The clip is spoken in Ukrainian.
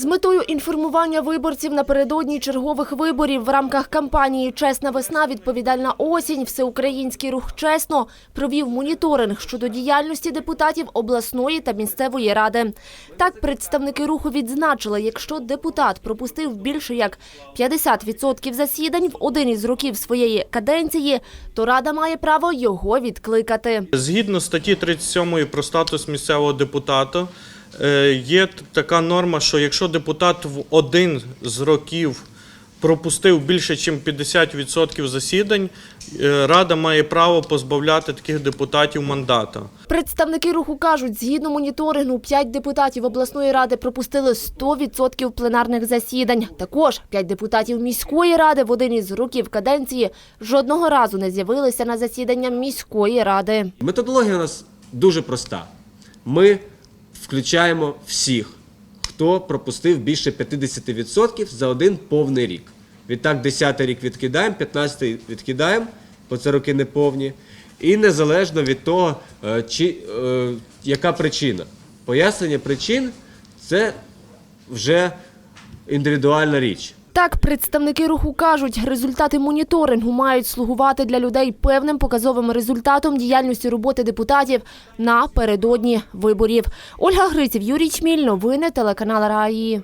З метою інформування виборців напередодні чергових виборів в рамках кампанії Чесна весна, відповідальна осінь, всеукраїнський рух чесно провів моніторинг щодо діяльності депутатів обласної та місцевої ради. Так, представники руху відзначили, якщо депутат пропустив більше як 50% засідань в один із років своєї каденції, то рада має право його відкликати. Згідно статті 37 про статус місцевого депутата, є така норма, що якщо депутат в один з років пропустив більше, ніж 50% засідань, е, рада має право позбавляти таких депутатів мандата. Представники руху кажуть, згідно моніторингу, 5 депутатів обласної ради пропустили 100% пленарних засідань. Також 5 депутатів міської ради в один із років каденції жодного разу не з'явилися на засідання міської ради. Методологія у нас дуже проста. Ми включаємо всіх, хто пропустив більше 50% за один повний рік. Відтак, 10 рік відкидаємо, 15 відкидаємо, бо це роки неповні. І незалежно від того, е, чи, е, яка причина. Пояснення причин це вже індивідуальна річ. Так, представники руху кажуть, результати моніторингу мають слугувати для людей певним показовим результатом діяльності роботи депутатів напередодні виборів. Ольга Гриців, Юрій Чміль, новини телеканал РАІ.